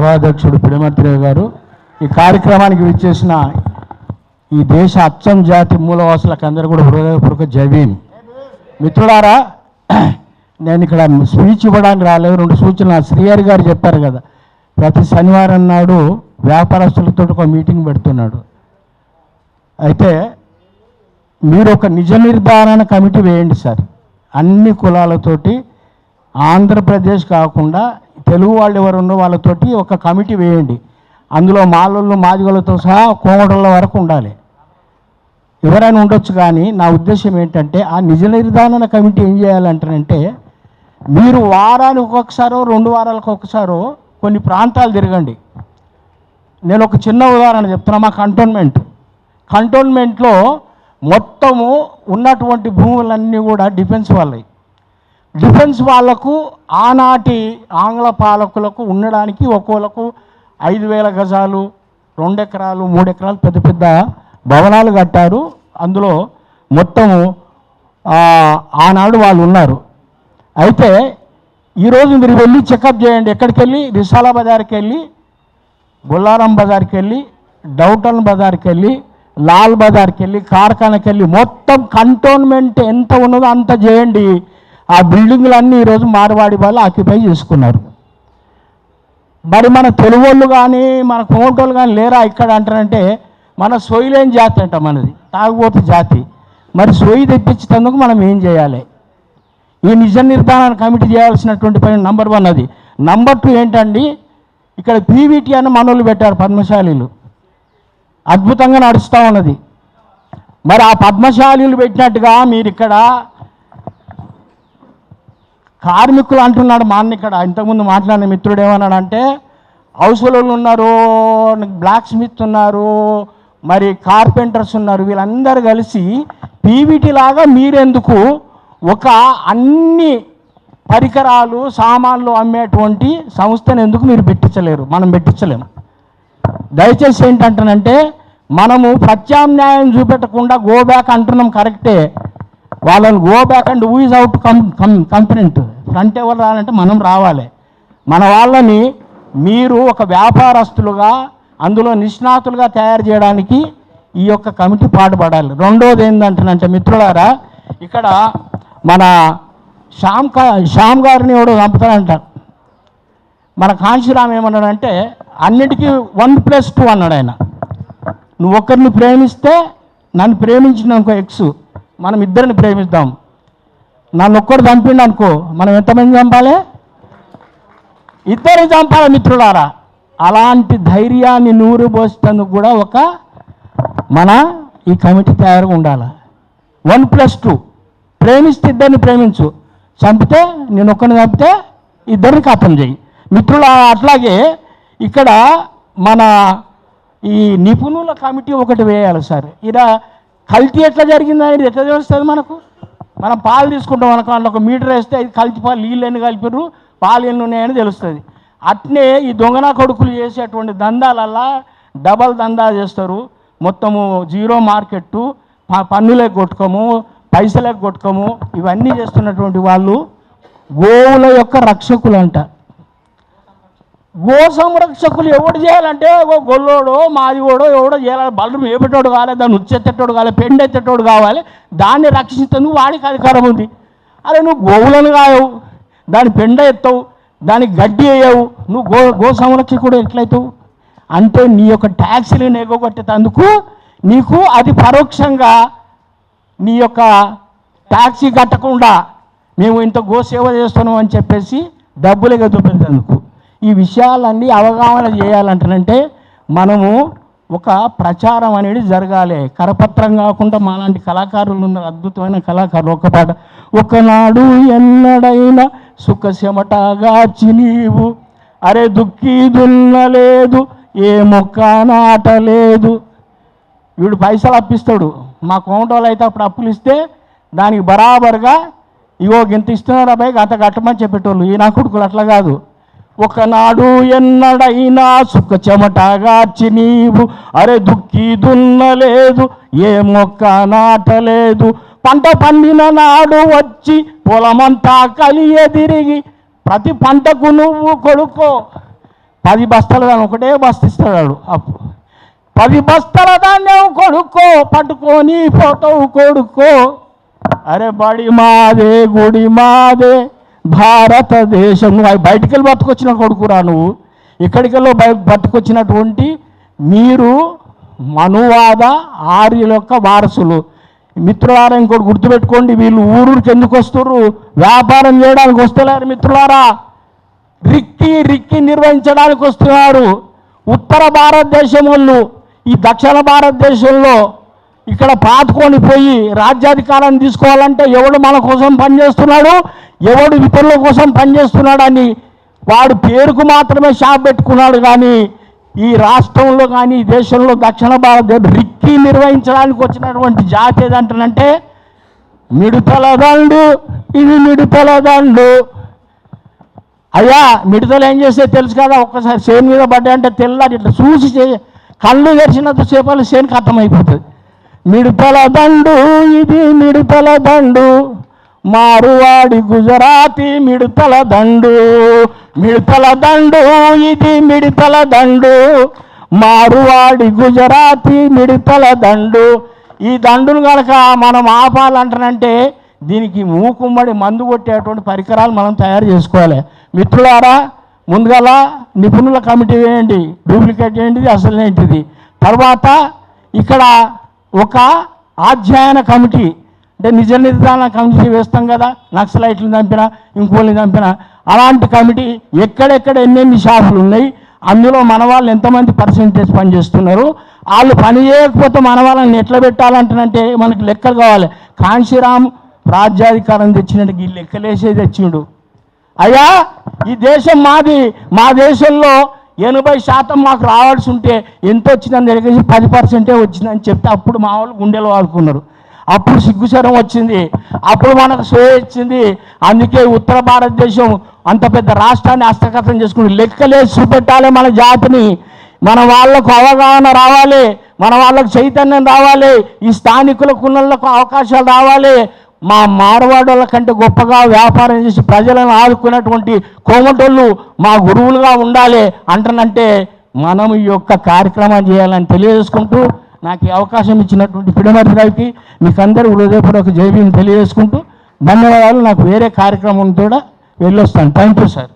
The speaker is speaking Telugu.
సభాధ్యక్షుడు పిడిమర్తిరావు గారు ఈ కార్యక్రమానికి విచ్చేసిన ఈ దేశ అచ్చం జాతి మూలవాసులకు అందరూ కూడా హృదయపూర్వక జవీన్ మిత్రులారా నేను ఇక్కడ స్పీచ్ ఇవ్వడానికి రాలేదు. రెండు సూచనలు. శ్రీహరి గారు చెప్పారు కదా ప్రతి శనివారం నాడు వ్యాపారస్తులతో ఒక మీటింగ్ పెడుతున్నాడు. అయితే మీరు ఒక నిజ నిర్ధారణ కమిటీ వేయండి సార్. అన్ని కులాలతోటి ఆంధ్రప్రదేశ్ కాకుండా తెలుగు వాళ్ళు ఎవరు వాళ్ళతోటి ఒక కమిటీ వేయండి. అందులో మాలోళ్ళు మాదిగలతో సహా కోమటల వరకు ఉండాలి. ఎవరైనా ఉండొచ్చు కానీ నా ఉద్దేశం ఏంటంటే ఆ నిజ నిర్ధారణ కమిటీ ఏం చేయాలంటారంటే మీరు వారానికి ఒక్కొక్కసారో రెండు వారాలకు ఒకసారో కొన్ని ప్రాంతాలు తిరగండి. నేను ఒక చిన్న ఉదాహరణ చెప్తున్నా మా కంటోన్మెంట్. కంటోన్మెంట్లో మొత్తము ఉన్నటువంటి భూములన్నీ కూడా డిఫెన్స్ వాళ్ళవి. డిఫెన్స్ వాళ్ళకు ఆనాటి ఆంగ్ల పాలకులకు ఉండడానికి ఒక్కోలకు ఐదు వేల గజాలు రెండు ఎకరాలు మూడు ఎకరాలు పెద్ద పెద్ద భవనాలు కట్టారు. అందులో మొత్తము ఆనాడు వాళ్ళు ఉన్నారు. అయితే ఈరోజు మీరు వెళ్ళి చెకప్ చేయండి. ఎక్కడికి వెళ్ళి రిసాలా బజార్కి వెళ్ళి బొల్లారం బజార్కి వెళ్ళి డౌటన్ బజార్కి వెళ్ళి లాల్ బజార్కి వెళ్ళి కార్ఖానకి వెళ్ళి మొత్తం కంటోన్మెంట్ ఎంత ఉన్నదో అంత చేయండి. ఆ బిల్డింగ్లన్నీ ఈరోజు మార్వాడి వాళ్ళు ఆక్యుపై చేసుకున్నారు. మరి మన తెలుగు వాళ్ళు కానీ మన కోమటోళ్ళు కానీ లేరా ఇక్కడ అంటారంటే మన సొయ్యలేని జాతి అంట మనది తాగుబోతు జాతి. మరి సొయ్యి తెప్పించేందుకు మనం ఏం చేయాలి? ఈ నిజ నిర్ధారణ కమిటీ చేయాల్సినటువంటి పని నంబర్ వన్ అది. నంబర్ టూ ఏంటండి? ఇక్కడ పీవీటీ అని మనోళ్ళు పెట్టారు పద్మశాలీలు. అద్భుతంగా నడుస్తూ ఉన్నది. మరి ఆ పద్మశాలీలు పెట్టినట్టుగా మీరు ఇక్కడ కార్మికులు అంటున్నాడు మా అన్న ఇక్కడ. ఇంతకుముందు మాట్లాడిన మిత్రుడు ఏమన్నాడంటే హౌస్ వాళ్ళు ఉన్నారు బ్లాక్ స్మిత్ ఉన్నారు మరి కార్పెంటర్స్ ఉన్నారు వీళ్ళందరూ కలిసి పీవీటీ లాగా మీరెందుకు ఒక అన్ని పరికరాలు సామాన్లు అమ్మేటువంటి సంస్థను ఎందుకు మీరు పెట్టించలేరు? మనం పెట్టించలేము. దయచేసి ఏంటంటానంటే మనము ప్రత్యామ్నాయం చూపెట్టకుండా గోబ్యాక్ అంటున్నాం కరెక్టే. వాళ్ళని go back and ooze out come come competent front ఎవరు రావాలంటే మనం రావాలి. మన వాళ్ళని మీరు ఒక వ్యాపారస్తులుగా అందులో నిష్ణాతులుగా తయారు చేయడానికి ఈ యొక్క కమిటీ పాటుపడాలి. రెండోది ఏంటంటేనంటే మిత్రులారా ఇక్కడ మన శ్యామ్ శ్యామ్ గారిని ఎవడో చంపుతాడంట. మన కాంశీరామ్ ఏమన్నాడంటే అన్నిటికీ వన్ ప్లస్ టూ అన్నాడు ఆయన. నువ్వు ఒకరిని ప్రేమిస్తే నన్ను ప్రేమించిన ఎక్స్ మనం ఇద్దరిని ప్రేమిద్దాం. నన్ను ఒక్కడు చంపిండు అనుకో మనం ఎంతమంది చంపాలి? ఇద్దరిని చంపాలి మిత్రులారా. అలాంటి ధైర్యాన్ని నూరు పోసేందుకు కూడా ఒక మన ఈ కమిటీ తయారుగా ఉండాలి. One plus two. ప్రేమిస్తే ఇద్దరిని ప్రేమించు. చంపితే నేను ఒక్కరిని చంపితే ఇద్దరిని కాపం చేయి. మిత్రుల అట్లాగే ఇక్కడ మన ఈ నిపుణుల కమిటీ ఒకటి వేయాలి సార్. ఇలా కల్తీ ఎట్లా జరిగింది అనేది ఎట్లా తెలుస్తుంది మనకు? మనం పాలు తీసుకుంటాం అనుకో అందులో ఒక మీటర్ వేస్తే అది కల్తీ పాలు నీళ్ళు ఎన్ని కలిపారు పాలు ఎన్ని ఉన్నాయని తెలుస్తుంది. అట్నే ఈ దొంగన కొడుకులు చేసేటువంటి దందాలల్లా డబల్ దందా చేస్తారు. మొత్తము జీరో మార్కెట్టు పన్నులే పన్నులకు కొట్టుకోము పైసలకు కొట్టుకోము ఇవన్నీ చేస్తున్నటువంటి వాళ్ళు గోవుల యొక్క రక్షకులు అంట గో సంరక్షకులు ఎవడు చేయాలంటే ఓ గొల్లోడో మాదిగోడో ఎవడో చేయాలి. బలం మేపేటోడు కావాలి దాన్ని ఉచ్చెత్తేటోడు కావాలి పెండెత్తేటోడు కావాలి. దాన్ని రక్షించేందుకు వాడికి అధికారం ఉంది. అరే నువ్వు గోవులను కాయవు దాని పెండ ఎత్తవు దానికి గడ్డి వేయవు. నువ్వు గో గో సంరక్షకుడు ఎట్లయితావు? అంటే నీ యొక్క ట్యాక్సీలను ఎగగొట్టేటందుకు నీకు అది పరోక్షంగా నీ యొక్క ట్యాక్సీ కట్టకుండా మేము ఇంత గోసేవ చేస్తున్నాం అని చెప్పేసి డబ్బులు చూపించేందుకు ఈ విషయాలన్నీ అవగాహన చేయాలంటానంటే మనము ఒక ప్రచారం అనేది జరగాలి. కరపత్రం కాకుండా మాలాంటి కళాకారులు ఉన్నారు అద్భుతమైన కళాకారులు. ఒక పాట ఒకనాడు ఎన్నడైనా సుఖ చినీవు అరే దుక్కి దున్నలేదు ఏ మొక్క నాటలేదు. వీడు పైసలు అప్పిస్తాడు. మా కోమటోళ్ళు అయితే అప్పుడు అప్పులు ఇస్తే దానికి బరాబర్గా ఇగో గింత ఇస్తున్నాడు అబ్బాయి? అంత కట్టమని చెప్పేటోళ్ళు. ఈ నా కొడుకులు అట్లా కాదు. ఒకనాడు ఎన్నడైనా సుఖ చెమటగార్చి నీవు అరే దుక్కి దున్నలేదు ఏ మొక్క నాటలేదు పంట పండిన నాడు వచ్చి పొలమంతా కలియే తిరిగి ప్రతి పంటకు నువ్వు కొడుకో. పది బస్తాలు దాన్ని ఒకటే బస్తిస్తాడు అప్పు. పది బస్తాల ధాన్యం కొడుకో పట్టుకొని పోతావు కొడుకో. అరే బడి మాదే గుడి మాదే భారతదేశం నువ్వు బయటికి వెళ్ళి బతుకొచ్చిన కొడుకురా నువ్వు. ఇక్కడికెళ్ళి బయ బతుకొచ్చినటువంటి మీరు మనువాద ఆర్యుల యొక్క వారసులు. మిత్రులారా ఇంకోటి గుర్తుపెట్టుకోండి వీళ్ళు ఊరూరికి ఎందుకు వస్తున్నారు వ్యాపారం చేయడానికి వస్తున్నారు మిత్రులారా. రిక్కి రిక్కి నిర్వహించడానికి వస్తున్నారు. ఉత్తర భారతదేశం వాళ్ళు ఈ దక్షిణ భారతదేశంలో ఇక్కడ పాతుకొని పోయి రాజ్యాధికారం తీసుకోవాలంటే ఎవడు మన కోసం పనిచేస్తున్నాడు? ఎవడు ఇతరుల కోసం పనిచేస్తున్నాడని వాడు పేరుకు మాత్రమే షాప్ పెట్టుకున్నాడు కానీ ఈ రాష్ట్రంలో కానీ ఈ దేశంలో దక్షిణ భారతదేశం రిక్కి నిర్వహించడానికి వచ్చినటువంటి జాతి ఏదంటానంటే మిడతల దండు ఇది మిడతల దండు అయ్యా మిడతలు ఏం చేస్తే తెలుసు కదా ఒక్కసారి చేను మీద పడ్డా అంటే తెల్లారి ఇట్లా చూసి కళ్ళు తెరిచినంత సేపలు సేనుకి అర్థమైపోతుంది. మిడతల దండు ఇది మిడతల దండు మారువాడి గుజరాతీ మిడతల దండు. మిడతల దండు ఇది మిడతల దండు. మారువాడి గుజరాతీ మిడతల దండు. ఈ దండును కనుక మనం ఆపాలంటానంటే దీనికి మూకుమ్మడి మందు కొట్టేటువంటి పరికరాలు మనం తయారు చేసుకోవాలి. మిత్రులారా ముందుగల నిపుణుల కమిటీ వేయండి డూప్లికేట్ ఏంటిది అసలు ఏంటిది? తర్వాత ఇక్కడ ఒక అధ్యయన కమిటీ అంటే నిజ నిర్ధారణ కమిటీ వేస్తాం కదా నక్సలైట్లు చంపిన ఇంకోళ్ళని చంపిన అలాంటి కమిటీ ఎక్కడెక్కడ ఎన్నెన్ని షాపులు ఉన్నాయి అందులో మన వాళ్ళు ఎంతమంది పర్సెంటేజ్ పనిచేస్తున్నారు వాళ్ళు పని చేయకపోతే మన వాళ్ళని ఎట్లా పెట్టాలంటేనంటే మనకి లెక్కలు కావాలి. కాంశీరామ్ రాజ్యాధికారం తెచ్చినట్టు ఈ లెక్కలేసే తెచ్చిండు. అయ్యా ఈ దేశం మాది మా దేశంలో ఎనభై శాతం మాకు రావాల్సి ఉంటే ఎంత వచ్చిందని తెలియజేసి పది పర్సెంటే వచ్చిందని చెప్తే అప్పుడు మా వాళ్ళు గుండెలు వాడుకున్నారు. అప్పుడు సిగ్గుచరం వచ్చింది. అప్పుడు మనకు సో వచ్చింది అందుకే ఉత్తర భారతదేశం అంత పెద్ద రాష్ట్రాన్ని హస్తగతం చేసుకుని లెక్కలేసి చూపెట్టాలి మన జాతిని. మన వాళ్ళకు అవగాహన రావాలి. మన వాళ్ళకు చైతన్యం రావాలి. ఈ స్థానికుల కున్నలకు అవకాశాలు రావాలి. మా మారవాడోళ్ళ కంటే గొప్పగా వ్యాపారం చేసి ప్రజలను ఆదుకున్నటువంటి కోమటోళ్ళు మా గురువులుగా ఉండాలి అంటనంటే మనం ఈ యొక్క కార్యక్రమం చేయాలని తెలియజేసుకుంటూ నాకు ఈ అవకాశం ఇచ్చినటువంటి పిడమరి మీకు అందరూ హృదయపూర్వక జైవీని తెలియజేసుకుంటూ ధన్యవాదాలు. నాకు వేరే కార్యక్రమం కూడా వెళ్ళొస్తాను. Thank you sir